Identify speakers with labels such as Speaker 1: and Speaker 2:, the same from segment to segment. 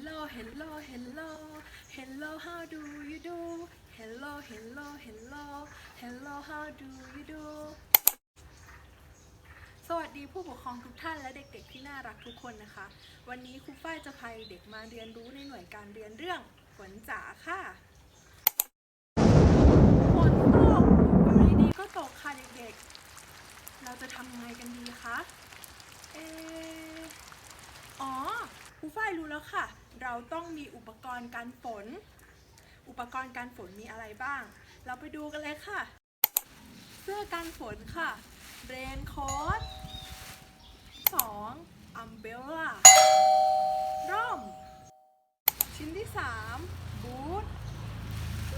Speaker 1: hello hello hello hello how do you do hello hello hello hello how do you do สวัสดีผู้ปกครองทุกท่านและเด็กๆที่น่ารักทุกคนนะคะ วันนี้ครูฝ้ายจะพาเด็กมาเรียนรู้ในหน่วยการเรียนเรื่องฝนจ๋าค่ะฝนตกอยู่ดีๆก็ตกค่ะเด็กๆ เราจะทำยังไงกันดีคะ เอ๊ ฝ้ายรู้แล้วค่ะ เราต้องมีอุปกรณ์กันฝน อุปกรณ์การฝนมีอะไรบ้าง เราไปดูกันเลยค่ะ เสื้อกันฝนค่ะเรนโค้ทสองอัมเบลล่าร่ม ชิ้นที่สามบูท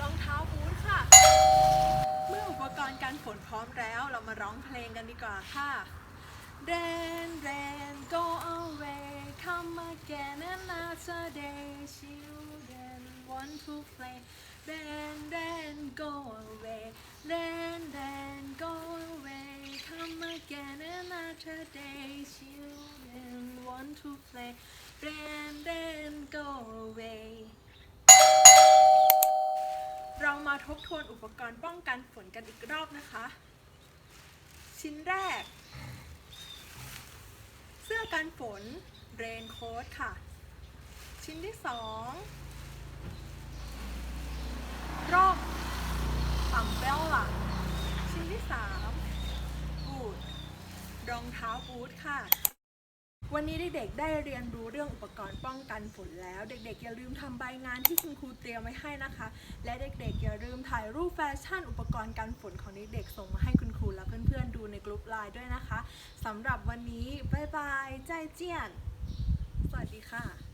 Speaker 1: รองเท้าบูทค่ะ เมื่ออุปกรณ์การฝนพร้อมแล้วเรามาร้องเพลงกันดีกว่าค่ะ Rain, rain, go away, come again another day. Children want to play. Rain, rain, go away. Rain, rain, go away, come again another day. Children want to play. Rain, rain, go away. เรามาทบทวนอุปกรณ์ป้องกันฝนกันอีกรอบนะคะ ชิ้นแรก กันฝนเรนโค้ทค่ะ ชิ้นที่สองร่มอัมเบลล่าชิ้นที่สามบูทรองเท้าบูทค่ะ วันนี้เด็กๆได้เรียนรู้เรื่องอุปกรณ์ป้องกันฝนแล้ว เด็กๆ อย่าลืมทำใบงานที่คุณครูเตรียมไว้ให้นะคะ และเด็กๆ อย่าลืมถ่ายรูปแฟชั่นอุปกรณ์กันฝนของเด็กๆส่งมาให้ ไลน์ด้วยนะคะสำหรับวันนี้ บ๊ายบาย ใจเจียน สวัสดีค่ะ